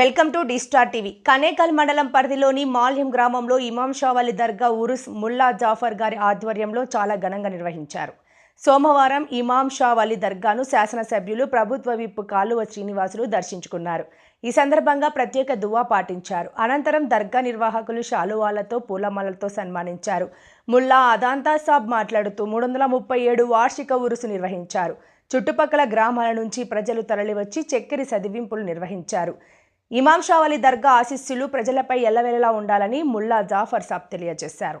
Welcome to డిస్టార్ TV. Kanekal మండలం పరిధిలోని మాల్యం గ్రామంలో ఇమాం షావలి దర్గా ఉరుస్ ముల్లా జాఫర్ గారి ఆధ్వర్యంలో చాలా ఘనంగా నిర్వహించారు. సోమవారం ఇమాం షా వలి దర్గాను శాసనసభ్యులు ప్రభుత్వ విప్ కాలువ శ్రీనివాసులు దర్శించుకున్నారు. ఈ సందర్భంగా ప్రత్యేక దువా పాటించారు. అనంతరం దర్గా నిర్వాహకులు శాలువాలతో పూలమాలతో సన్మానించారు. ముల్లా అదాంతా సాబ్ మాట్లాడుతూ మూడు వందల ముప్పై ఏడు వార్షిక ఉరుసు నిర్వహించారు. చుట్టుపక్కల గ్రామాల నుంచి ప్రజలు తరలివచ్చి చక్కెర సదివింపులు నిర్వహించారు. ఇమాం షావలి దర్గా ఆశీస్సులు ప్రజలపై ఎల్లవెల్లలా ఉండాలని ముల్లా జాఫర్ సాబ్ తెలియజేశారు.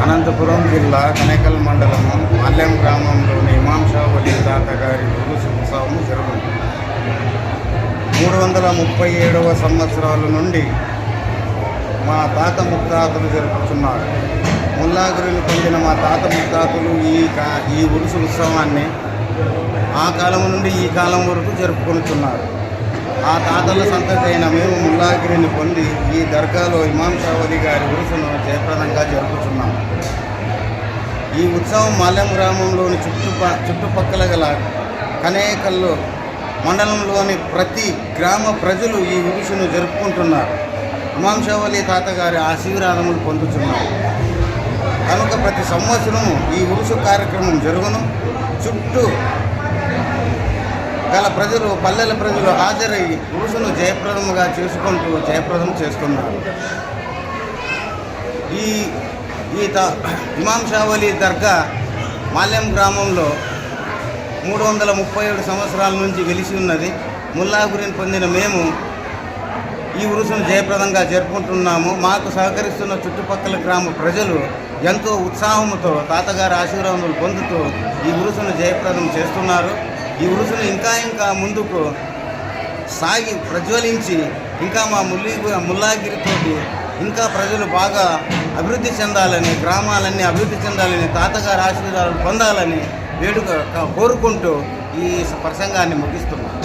అనంతపురం జిల్లా కనేకల్ మండలము మాల్యం గ్రామంలోని ఇమాం షా తాత గారి ఉరుసు ఉత్సవం జరుగుతుంది మూడు వందల ముప్పై ఏడవ సంవత్సరాల నుండి మా తాత ముత్తాతలు జరుపుతున్నారు ముల్లాగిరిని పొందిన మా తాత ముత్తాతలు ఈ కా ఈ ఉరుసు ఉత్సవాన్ని ఆ కాలం నుండి ఈ కాలం వరకు జరుపుకుంటున్నారు ఆ తాతల సంతతి అయిన మేము ముల్లాగిరిని పొంది ఈ దర్గాలో ఇమాం షావలి గారి ఉరుసును జయప్రదంగా జరుపుతున్నాం ఈ ఉత్సవం మాల్యం గ్రామంలోని చుట్టుప చుట్టుపక్కల గల కనేకల్లో మండలంలోని ప్రతి గ్రామ ప్రజలు ఈ ఉరుసును జరుపుకుంటున్నారు. ఇమాం షావలి తాతగారి ఆశీర్వాదములు పొందుతున్నారు కనుక ప్రతి సంవత్సరం ఈ ఉరుసు కార్యక్రమం జరుగును. చుట్టూ గల ప్రజలు పల్లెల ప్రజలు హాజరై ఉరుసును జయప్రదముగా చేసుకుంటూ జయప్రదం చేస్తున్నారు. ఈ ఈ త ఇమాం షావలి దర్గా మాల్యం గ్రామంలో మూడు వందల ముప్పై ఏడు సంవత్సరాల నుంచి వెలిసి ఉన్నది. ముల్లాగురిని పొందిన మేము ఈ ఉరుసును జయప్రదంగా జరుపుకుంటున్నాము. మాకు సహకరిస్తున్న చుట్టుపక్కల గ్రామ ప్రజలు ఎంతో ఉత్సాహంతో తాతగారి ఆశీర్వాదములు పొందుతూ ఈ ఉరుసును జయప్రదం చేస్తున్నారు. ఈ ఉరుసును ఇంకా ఇంకా ముందుకు సాగి ప్రజ్వలించి ఇంకా మా ముల్లి ముల్లాగిరితోటి ఇంకా ప్రజలు బాగా అభివృద్ధి చెందాలని గ్రామాలన్నీ అభివృద్ధి చెందాలని తాతగారి ఆశీర్వాదాలు పొందాలని వేడుక కోరుకుంటూ ఈ ప్రసంగాన్ని ముగిస్తున్నాను